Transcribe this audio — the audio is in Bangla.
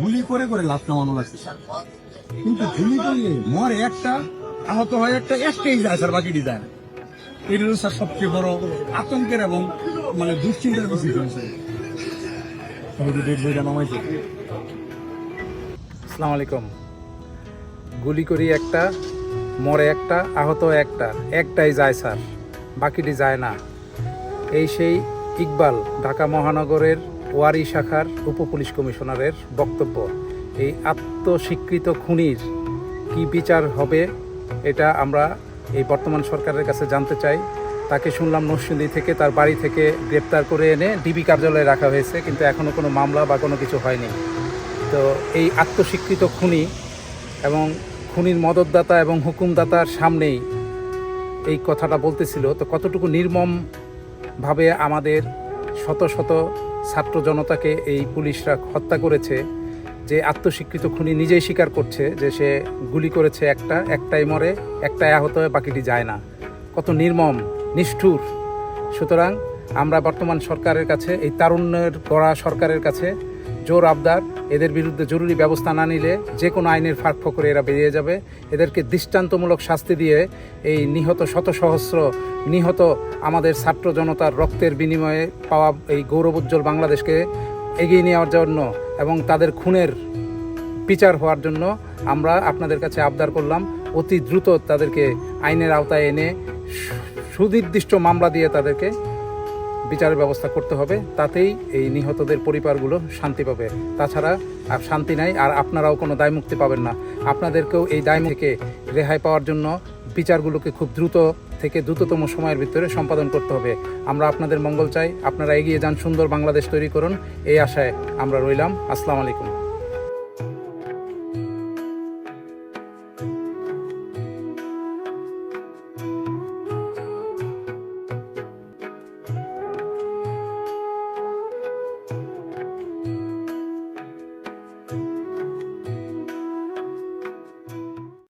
গুলি করে করে লাভ নামানো লাগছে কিন্তু গুলি করলে মরে একটা, আহত হয় একটা, একটাই যায়, স্যার, বাকিটি যায় এটা স্যার, সবচেয়ে বড় আতঙ্কের এবং মানে দুশ্চিন্তার বিষয় হয়েছে। আসসালামু আলাইকুম। গুলি করি একটা, মরে একটা, আহত একটা, একটাই যায়, স্যার, বাকিটি যায় না। এই সেই ইকবাল, ঢাকা মহানগরের ওয়ারি শাখার উপপুলিশ কমিশনারের বক্তব্য। এই আত্মস্বীকৃত খুনির কি বিচার হবে, এটা আমরা এই বর্তমান সরকারের কাছে জানতে চাই। তাকে শুনলাম নরসিংদী থেকে, তার বাড়ি থেকে গ্রেপ্তার করে এনে ডিবি কার্যালয়ে রাখা হয়েছে, কিন্তু এখনও কোনো মামলা বা কোনো কিছু হয়নি। তো এই আত্মস্বীকৃত খুনি এবং খুনির মদতদাতা এবং হুকুমদাতার সামনেই এই কথাটা বলতেছিল। তো কতটুকু নির্মমভাবে আমাদের শত শত ছাত্র জনতাকে এই পুলিশরা হত্যা করেছে, যে আত্মস্বীকৃত খুনি নিজেই স্বীকার করছে যে সে গুলি করেছে একটা, একটাই মরে, একটাই আহত হয়ে বাকিটি যায় না। কত নির্মম, নিষ্ঠুর। সুতরাং আমরা বর্তমান সরকারের কাছে, এই তারুণ্যের গড়া সরকারের কাছে জোর আবদার। এদের বিরুদ্ধে জরুরি ব্যবস্থা না নিলে যে কোনো আইনের ফাঁক ফকরে এরা বেরিয়ে যাবে। এদেরকে দৃষ্টান্তমূলক শাস্তি দিয়ে এই নিহত শত সহস্র নিহত আমাদের ছাত্র জনতার রক্তের বিনিময়ে পাওয়া এই গৌরবোজ্জ্বল বাংলাদেশকে এগিয়ে নেওয়ার জন্য এবং তাদের খুনের বিচার হওয়ার জন্য আমরা আপনাদের কাছে আবদার করলাম। অতি দ্রুত তাদেরকে আইনের আওতায় এনে সুনির্দিষ্ট মামলা দিয়ে তাদেরকে বিচারের ব্যবস্থা করতে হবে, তাতেই এই নিহতদের পরিবারগুলো শান্তি পাবে। তাছাড়া আর শান্তি নাই, আর আপনারাও কোনো দায় মুক্তি পাবেন না। আপনাদেরকেও এই দায় থেকে রেহাই পাওয়ার জন্য বিচারগুলোকে খুব দ্রুত থেকে দ্রুততম সময়ের ভিতরে সম্পাদন করতে হবে। আমরা আপনাদের মঙ্গল চাই, আপনারা এগিয়ে যান, সুন্দর বাংলাদেশ তৈরি করুন। এই আশায় আমরা রইলাম। আসসালামু আলাইকুম।